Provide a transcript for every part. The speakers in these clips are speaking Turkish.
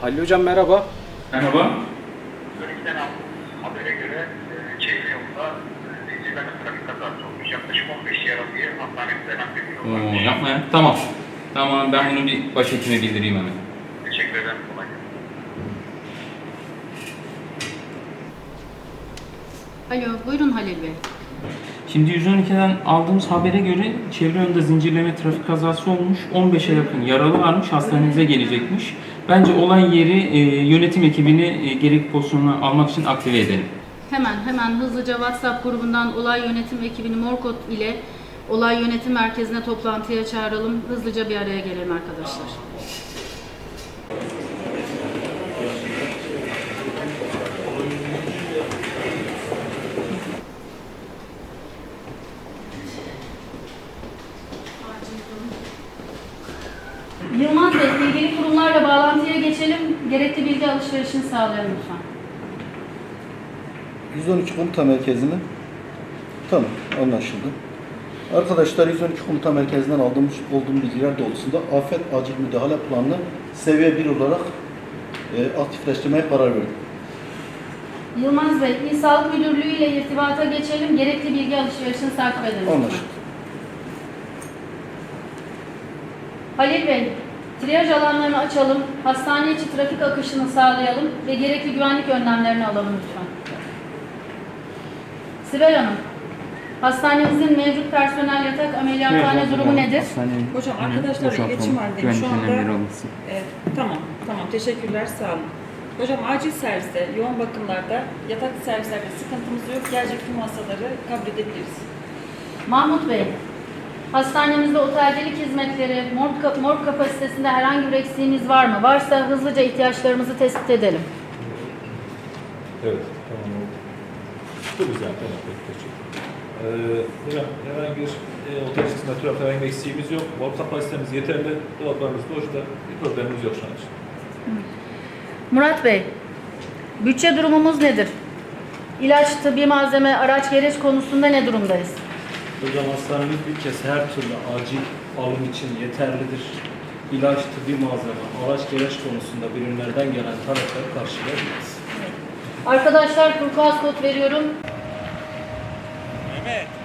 Halil Hocam merhaba. Merhaba. Aldığım habere göre e, çevre yolda zincirleme trafik kazası olmuş. Yaklaşık 15 yaralıyı hastanemize Oo, naklediyorlar. yapma ya. Tamam. Tamam ben bunu bir başhekime bildireyim hemen. Teşekkür ederim. Kolay gelsin. Alo, buyurun Halil Bey. Şimdi 112'den aldığımız habere göre çevre yönde zincirleme trafik kazası olmuş. 15'e yakın yaralı varmış. Hastanemize gelecekmiş. Bence olay yeri e, yönetim ekibini e, gerekli pozisyonuna almak için aktive edelim. Hemen hemen hızlıca WhatsApp grubundan olay yönetim ekibini Morkot ile olay yönetim merkezine toplantıya çağıralım. Hızlıca bir araya gelelim arkadaşlar. Yılmaz Bey, ilgili kurumlarla bağlantıya geçelim. Gerekli bilgi alışverişini sağlayalım lütfen. 112 komuta merkezine. Tamam, anlaşıldı. Arkadaşlar 112 komuta merkezinden aldığımız olduğum bilgiler doğrultusunda afet acil müdahale planını seviye 1 olarak e, aktifleştirmeye karar verdim. Yılmaz Bey, İl Sağlık Müdürlüğü ile irtibata geçelim. Gerekli bilgi alışverişini takip edelim. Anlaşıldı. Halil Bey, triyaj alanlarını açalım, hastane içi trafik akışını sağlayalım ve gerekli güvenlik önlemlerini alalım lütfen. Sibel Hanım, hastanemizin mevcut personel yatak ameliyathane durumu nedir? Hocam arkadaşlarla iletişim halindeyim şu anda. Evet, tamam, tamam. Teşekkürler, sağ olun. Hocam acil serviste, yoğun bakımlarda, yatak servislerde sıkıntımız yok. Gelecek tüm hastaları kabul edebiliriz. Mahmut Bey, hastanemizde otelcilik hizmetleri, morg, morg kapasitesinde herhangi bir eksiğimiz var mı? Varsa hızlıca ihtiyaçlarımızı tespit edelim. Evet, tamam oldu. Çok güzel, tamam, peki, teşekkür ederim. Ee, hocam, herhangi bir e, otel hizmeti yok, herhangi bir eksiğimiz yok. Bol kapasitemiz yeterli, dolaplarımız boşta, bir problemimiz yok şu an için. Murat Bey, bütçe durumumuz nedir? İlaç, tıbbi malzeme, araç, gereç konusunda ne durumdayız? Hocam hastanemiz bütçesi her türlü acil alım için yeterlidir. İlaç, tıbbi malzeme, araç gereç konusunda birimlerden gelen talepleri karşılayabiliriz. Arkadaşlar turkuaz kod veriyorum. Hocam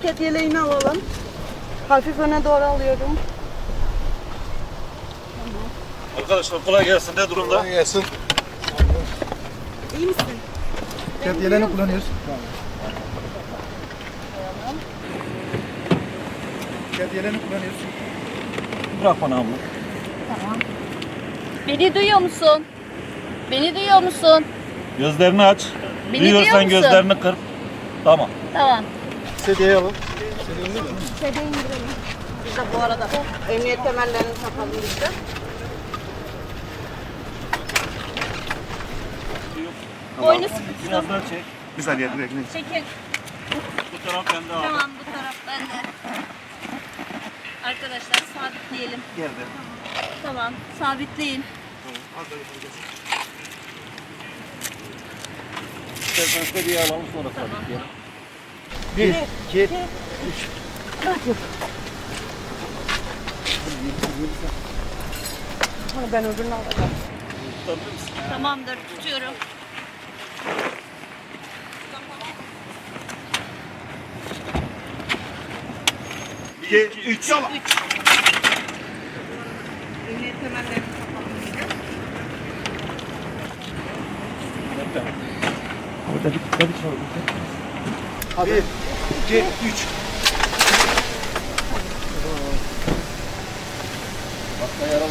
ket yeleğini alalım. Hafif öne doğru alıyorum. Arkadaşlar kolay gelsin, ne durumda? gelsin. İyi misin? Kent yeleğini kullanıyoruz. Kent yeleğini kullanıyoruz. Bırak bana abla. Beni duyuyor musun? Beni duyuyor musun? Gözlerini aç. Beni duyuyor musun? gözlerini kır. Tamam. Tamam. Sedyeyi alın. Biz de bu arada emniyet kemerlerini takalım biz de. Boynu sıkıştım. daha çek. Bir saniye direkt. Çekil. Bu taraf bende abi. Tamam bu taraf bende. Arkadaşlar sabitleyelim. Geldi. Tamam sabitleyin. İsterseniz sedyeyi alalım sonra sabitleyelim. Bir, iki, üç. Ben öbürünü alacağım. Tamamdır tutuyorum. İki, üç. Yalan. Üç. Emniyet kemerlerini takalım biz de. Bir, Hadi. Bir, iki, üç. Bakma yaralı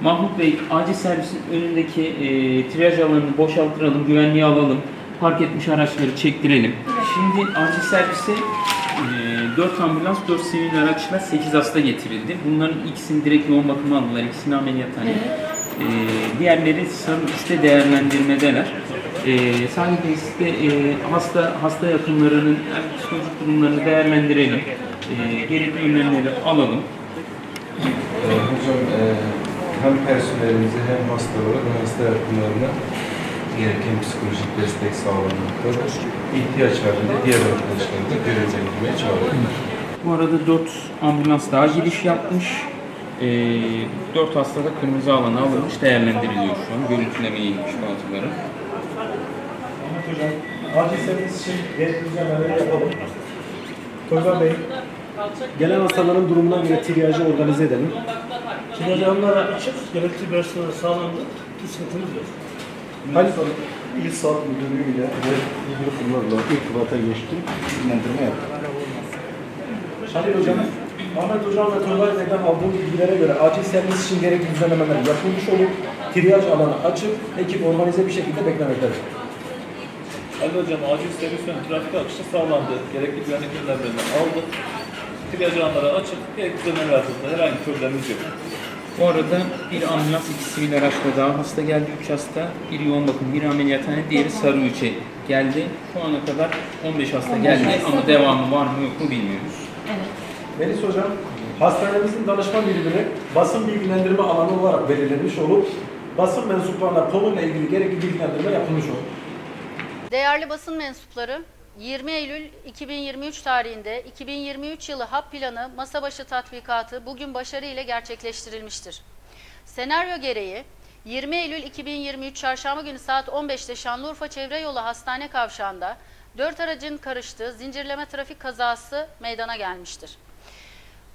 Mahmut Bey, acil servisin önündeki e, triyaj alanını boşalttıralım, güvenliği alalım. Park etmiş araçları çektirelim. Şimdi acil servise e, 4 ambulans, 4 sivil araçla 8 hasta getirildi. Bunların ikisini direkt yoğun bakıma aldılar, ikisini ameliyathane. E, diğerleri sarı değerlendirmedeler. E, sahip tesiste e, hasta hasta yakınlarının psikolojik durumlarını değerlendirelim. E, gerekli önlemleri alalım. Ee, hocam e, hem personelimize hem hastalara hem hasta yakınlarına gereken psikolojik destek sağlanmaktadır. İhtiyaç halinde diğer arkadaşları da görevlendirmeye çağırıyorlar. Bu arada 4 ambulans daha giriş yapmış. E, 4 hasta da kırmızı alana alınmış, değerlendiriliyor şu an. Görüntülemeye inmiş bazıları. Ahmet Hocam, acil servis için düzenlemeleri yapalım. Tolga Bey, gelen hastaların durumuna göre triyajı organize edelim. Triyajlar açık, gerekli personel sağlandı. Bir sıkıntımız yok. Halit İl Sağlık Müdürlüğü ile ilgili kurumlarla irtibata geçtim. Dinlendirme yaptım. Halil Hocam, Ahmet Hocam ve Tolga Bey'den aldığım bilgilere göre acil servis için gerekli düzenlemeler yapılmış olup triyaj alanı açık, ekip organize bir şekilde beklemektedir. Ali Hocam acil servis ön trafik akışı sağlandı. Gerekli güvenlik önlemlerini aldık. Triyaj alanları açık. Gerekli düzenlemeler yapıldı. Herhangi bir problemimiz yok. Bu arada bir ambulans, iki sivil araçla daha hasta geldi. Üç hasta, bir yoğun bakım, bir ameliyathane, diğeri sarı üçe geldi. Şu ana kadar 15 hasta geldi ama devamı var mı yok mu bilmiyoruz. Evet. Melis Hocam, hastanemizin danışman birimine basın bilgilendirme alanı olarak belirlenmiş olup basın mensuplarına konuyla ilgili gerekli bilgilendirme yapılmış olur. Değerli basın mensupları, 20 Eylül 2023 tarihinde 2023 yılı HAP planı masa başı tatbikatı bugün başarı ile gerçekleştirilmiştir. Senaryo gereği 20 Eylül 2023 Çarşamba günü saat 15'te Şanlıurfa Çevre Yolu Hastane Kavşağı'nda 4 aracın karıştığı zincirleme trafik kazası meydana gelmiştir.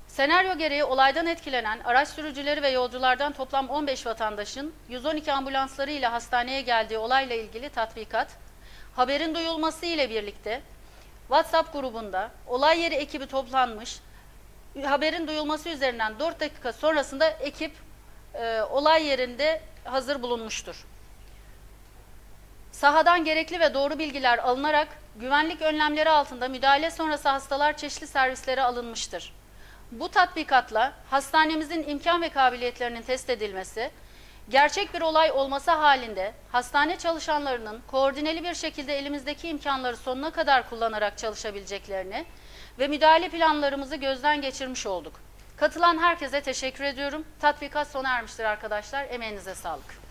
Senaryo gereği olaydan etkilenen araç sürücüleri ve yolculardan toplam 15 vatandaşın 112 ambulansları ile hastaneye geldiği olayla ilgili tatbikat, haberin duyulması ile birlikte WhatsApp grubunda olay yeri ekibi toplanmış, haberin duyulması üzerinden 4 dakika sonrasında ekip e, olay yerinde hazır bulunmuştur. Sahadan gerekli ve doğru bilgiler alınarak güvenlik önlemleri altında müdahale sonrası hastalar çeşitli servislere alınmıştır. Bu tatbikatla hastanemizin imkan ve kabiliyetlerinin test edilmesi, gerçek bir olay olması halinde hastane çalışanlarının koordineli bir şekilde elimizdeki imkanları sonuna kadar kullanarak çalışabileceklerini ve müdahale planlarımızı gözden geçirmiş olduk. Katılan herkese teşekkür ediyorum. Tatbikat sona ermiştir arkadaşlar. Emeğinize sağlık.